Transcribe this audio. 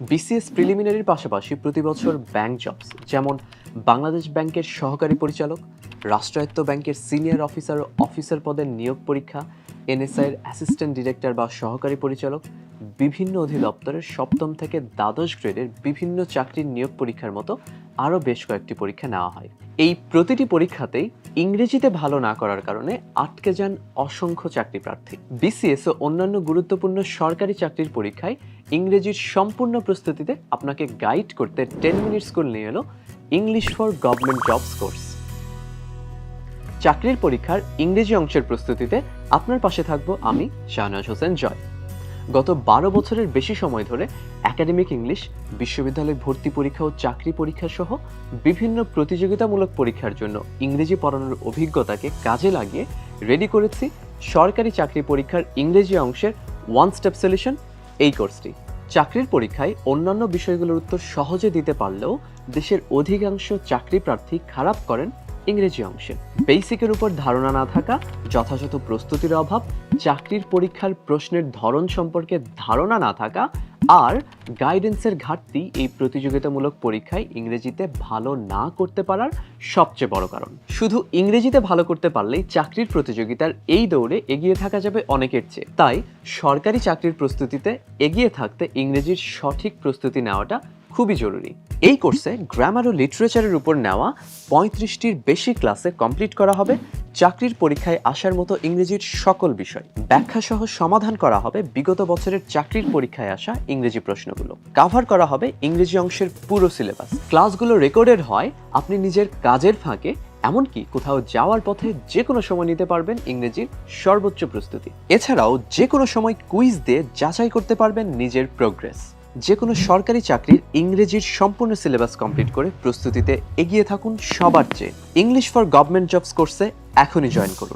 BCS প্রিলিমিনারির পাশাপাশি প্রতি বছর ব্যাংক জবস যেমন বাংলাদেশ ব্যাংকের সহকারী পরিচালক, রাষ্ট্রায়ত্ত ব্যাংকের সিনিয়র অফিসার ও অফিসার পদের নিয়োগ পরীক্ষা এনএসআইয়ের অ্যাসিস্ট্যান্ট ডিরেক্টর বা সহকারী পরিচালক বিভিন্ন অধিদপ্তরের সপ্তম থেকে দ্বাদশ গ্রেডের বিভিন্ন চাকরির নিয়োগ পরীক্ষার মতো আরও বেশ কয়েকটি পরীক্ষা নেওয়া হয়। এই প্রতিটি পরীক্ষাতেই ইংরেজিতে ভালো না করার কারণে আটকে যান অসংখ্য চাকরি প্রার্থী বিসিএস ও অন্যান্য গুরুত্বপূর্ণ সরকারি চাকরির পরীক্ষায় ইংরেজির সম্পূর্ণ প্রস্তুতিতে আপনাকে গাইড করতে টেন মিনিট স্কুল নিয়ে এলো English for government jobs course. চাকরির পরীক্ষার ইংরেজি অংশের প্রস্তুতিতে আপনার পাশে থাকব আমি শাহনাজ হোসেন জয়। গত বারো বছরের বেশি সময় ধরে একাডেমিক ইংলিশ বিশ্ববিদ্যালয় ভর্তি পরীক্ষা ও চাকরি পরীক্ষা সহ বিভিন্ন প্রতিযোগিতামূলক পরীক্ষার জন্য ইংরেজি পড়ানোর অভিজ্ঞতাকে কাজে লাগিয়ে রেডি করেছি সরকারি চাকরি পরীক্ষার ইংরেজি অংশের ওয়ান স্টেপ সলিউশন এই কোর্সটি চাকরির পরীক্ষায় অন্যান্য বিষয়গুলোর উত্তর সহজে দিতে পারলেও দেশের অধিকাংশ চাকরি প্রার্থী খারাপ করেন ইংরেজি অংশে। বেসিকের উপর ধারণা না থাকা, যথাযথ প্রস্তুতির অভাব, চাকরির পরীক্ষার প্রশ্নের ধরন সম্পর্কে ধারণা না থাকা, আর গাইডেন্সের ঘাটতি এই প্রতিযোগিতামূলক পরীক্ষায় ইংরেজিতে ভালো না করতে পারার সবচেয়ে বড় কারণ। শুধু ইংরেজিতে ভালো করতে পারলেই চাকরির প্রতিযোগিতার এই দৌড়ে এগিয়ে থাকা যাবে অনেকের চেয়ে। তাই সরকারি চাকরির প্রস্তুতিতে এগিয়ে থাকতে ইংরেজির সঠিক প্রস্তুতি নেওয়াটা খুবই জরুরি। এই কোর্সে গ্রামার ও লিটারেচারের উপর নেওয়া পঁয়ত্রিশটির বেশি ক্লাসে কমপ্লিট করা হবে, চাকরির পরীক্ষায় আসার মতো ইংরেজির সকল বিষয়। ব্যাখ্যা সহ সমাধান করা হবে বিগত বছরের চাকরির পরীক্ষায় আসা ইংরেজি প্রশ্নগুলো। কাভার করা হবে ইংরেজি অংশের পুরো সিলেবাস ক্লাসগুলো রেকর্ডেড হয়, আপনি নিজের কাজের ফাঁকে, এমনকি কোথাও যাওয়ার পথে যে কোনো সময় নিতে পারবেন ইংরেজির সর্বোচ্চ প্রস্তুতি। এছাড়াও যে কোনো সময় কুইজ দিয়ে যাচাই করতে পারবেন নিজের প্রোগ্রেস যে কোনো সরকারি চাকরির ইংরেজির সম্পূর্ণ সিলেবাস কমপ্লিট করে প্রস্তুতিতে এগিয়ে থাকুন সবার চেয়ে। ইংলিশ ফর গভর্নমেন্ট জবস কোর্সে এখনই জয়েন করুন।